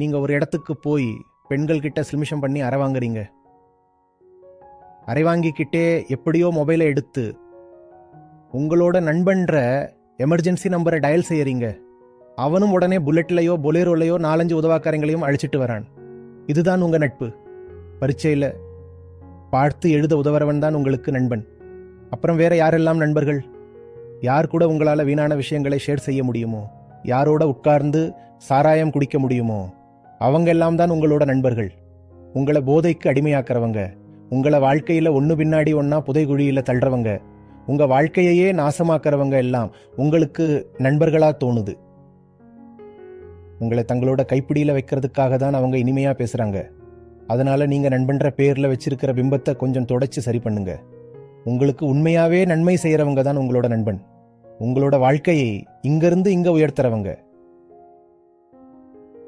நீங்கள் ஒரு இடத்துக்கு போய் பெண்கள்கிட்ட சில்மிஷம் பண்ணி அறை வாங்குறீங்க. அறை வாங்கிக்கிட்டே எப்படியோ மொபைலை எடுத்து உங்களோட நண்பன்ற எமர்ஜென்சி நம்பரை டயல் செய்கிறீங்க அவனும் உடனே புல்லட்லையோ பொலேரோலையோ நாலஞ்சு உதவாக்காரங்களையும் அழிச்சிட்டு வரான். இதுதான் உங்கள் நட்பு. பரீட்சையில் பார்த்து எழுத உதவுறவன் தான் உங்களுக்கு நண்பன். அப்புறம் வேற யாரெல்லாம் நண்பர்கள்? யார் கூட உங்களால் வீணான விஷயங்களை ஷேர் செய்ய முடியுமோ? யாரோட உட்கார்ந்து சாராயம் குடிக்க முடியுமோ? அவங்க எல்லாம் தான் உங்களோட நண்பர்கள். உங்களை போதைக்கு அடிமையாக்குறவங்க. உங்களை வாழ்க்கையில ஒன்று பின்னாடி ஒன்னா புதைகுழியில தள்ளுறவங்க. உங்க வாழ்க்கையையே நாசமாக்குறவங்க எல்லாம் உங்களுக்கு நண்பர்களா தோணுது. உங்களை தங்களோட கைப்பிடியில வைக்கிறதுக்காக தான் அவங்க இனிமையா பேசுறாங்க. அதனால நீங்க நண்பன்ற பேர்ல வச்சிருக்கிற பிம்பத்தை கொஞ்சம் தொடச்சு சரி பண்ணுங்க. உங்களுக்கு உண்மையாவே நன்மை செய்யறவங்க தான் உங்களோட நண்பன். உங்களோட வாழ்க்கையை இங்கிருந்து இங்க உயர்த்துறவங்க.